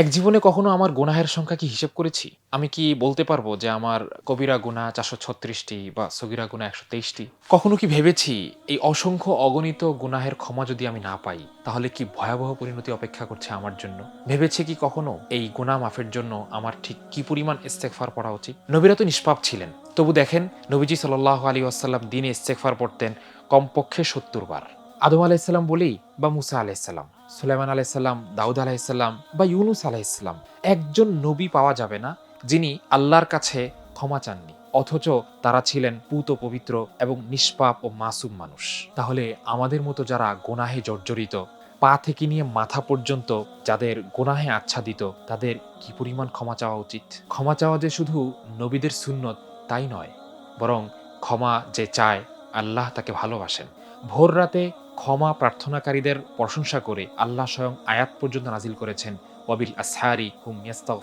এক জীবনে কখনো আমার গুনাহের সংখ্যা কি হিসেব করেছি? আমি কি বলতে পারব যে আমার কবিরা গুণা চারশো ছত্রিশটি বা সগিরা গুণা একশো তেইশটি? কখনো কি ভেবেছি এই অসংখ্য অগণিত গুনাহের ক্ষমা যদি আমি না পাই, তাহলে কি ভয়াবহ পরিণতি অপেক্ষা করছে আমার জন্য? ভেবেছে কি কখনো এই গুণা মাফের জন্য আমার ঠিক কি পরিমাণ ইস্তেকফার পড়া উচিত? নবীরা তো নিষ্পাপ ছিলেন। তবু দেখেন, নবীজি সাল্লাহ আলী আসাল্লাম দিনে ইস্তেকফার পড়তেন কমপক্ষে সত্তর বার আদম আলাইসাল্লাম বলি বা মুসা আলাইসাল্লাম সুলাইমান আলাইসাল্লাম দাউদ আলাইসাল্লাম বা ইউনুস আলাইসাল্লাম একজন নবী পাওয়া যাবে না যিনি আল্লাহর কাছে ক্ষমা চাননি, অথচ তারা ছিলেন পুত পবিত্র এবং নিষ্পাপ ও মাসুম মানুষ। তাহলে আমাদের মতো যারা গোনাহে জর্জরিত, পা থেকে নিয়ে মাথা পর্যন্ত যাদের গোনাহে আচ্ছাদিত, তাদের কি পরিমাণ ক্ষমা চাওয়া উচিত? ক্ষমা চাওয়া যে শুধু নবীদের সুন্নত তাই নয়, বরং ক্ষমা যে চায়, আল্লাহ তাকে ভালোবাসেন। ভোর রাতে ক্ষমা প্রার্থনাকারীদের প্রশংসা করে আল্লাহ স্বয়ং আয়াত পর্যন্ত নাজিল করেছেন, ওয়াবিল আসহারি হুম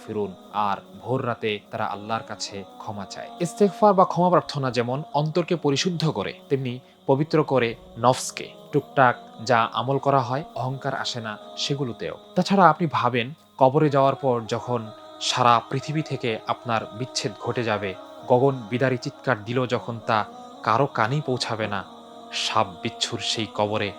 ফিরুন আর ভোর রাতে তারা আল্লাহর কাছে ক্ষমা চায়। ইস্তেগফার বা ক্ষমা প্রার্থনা যেমন অন্তরকে পরিশুদ্ধ করে, তেমনি পবিত্র করে নফসকে। টুকটাক যা আমল করা হয়, অহংকার আসে না সেগুলোতেও। তাছাড়া আপনি ভাবেন, কবরে যাওয়ার পর যখন সারা পৃথিবী থেকে আপনার বিচ্ছেদ ঘটে যাবে, গগন বিদারী চিৎকার দিল যখন তা কারও কানেই পৌঁছাবে না সাপ বিচ্ছুর সেই কবরে,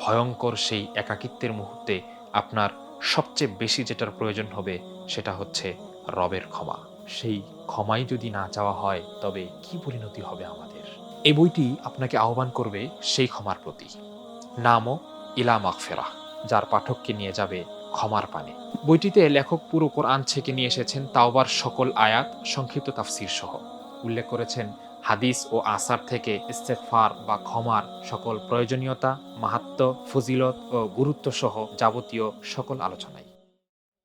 ভয়ঙ্কর সেই একাকিত্বের মুহূর্তে আপনার সবচেয়ে বেশি যেটার প্রয়োজন হবে সেটা হচ্ছে রবের ক্ষমা। সেই ক্ষমাই যদি না চাওয়া হয়, তবে কি পরিণতি হবে আমাদের? এই বইটি আপনাকে আহ্বান করবে সেই ক্ষমার প্রতি। নামও ইলা মাগফেরা, যার পাঠককে নিয়ে যাবে ক্ষমার পানে। বইটিতে লেখক পুরো কোরআন থেকে নিয়ে এসেছেন তাওবার সকল আয়াত, সংক্ষিপ্ত তাফসির সহ। উল্লেখ করেছেন হাদিস ও আসার থেকে ইস্তেকফার বা ক্ষমার সকল প্রয়োজনীয়তা মাহাত্ম ফজিলত ও গুরুত্ব সহ যাবতীয় সকল আলোচনায়